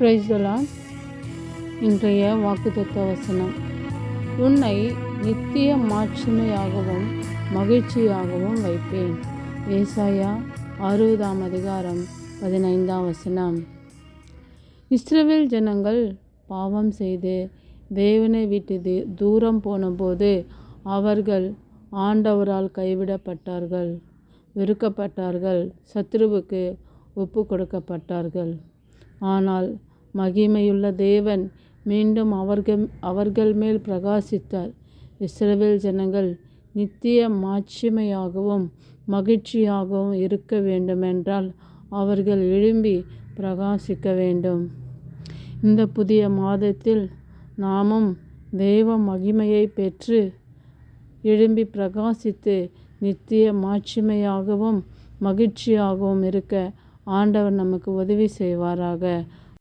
பிரைஸ்தலா இன்றைய வாக்குத்தத்த வசனம். உன்னை நித்திய மாட்சிமையாகவும் மகிழ்ச்சியாகவும் வைப்பேன். ஏசாயா அறுபதாம் அதிகாரம் பதினைந்தாம் வசனம். இஸ்ரவேல் ஜனங்கள் பாவம் செய்து தேவனை விட்டு தூரம் போனபோது அவர்கள் ஆண்டவரால் கைவிடப்பட்டார்கள். வெறுக்கப்பட்டார்கள். சத்ருவுக்கு ஒப்பு கொடுக்கப்பட்டார்கள் ஆனால் மகிமையுள்ள தேவன் மீண்டும் அவர்கள் அவர்கள் மேல் பிரகாசித்தார். இஸ்ரவேல் ஜனங்கள் நித்திய மாட்சிமையாகவும் மகிழ்ச்சியாகவும் இருக்க வேண்டுமென்றால் அவர்கள் எழும்பி பிரகாசிக்க வேண்டும். இந்த புதிய மாதத்தில் நாமும் தெய்வ மகிமையை பெற்று எழும்பி பிரகாசித்து நித்திய மாட்சிமையாகவும் மகிழ்ச்சியாகவும் இருக்க ஆண்டவர் நமக்கு உதவி செய்வாராக.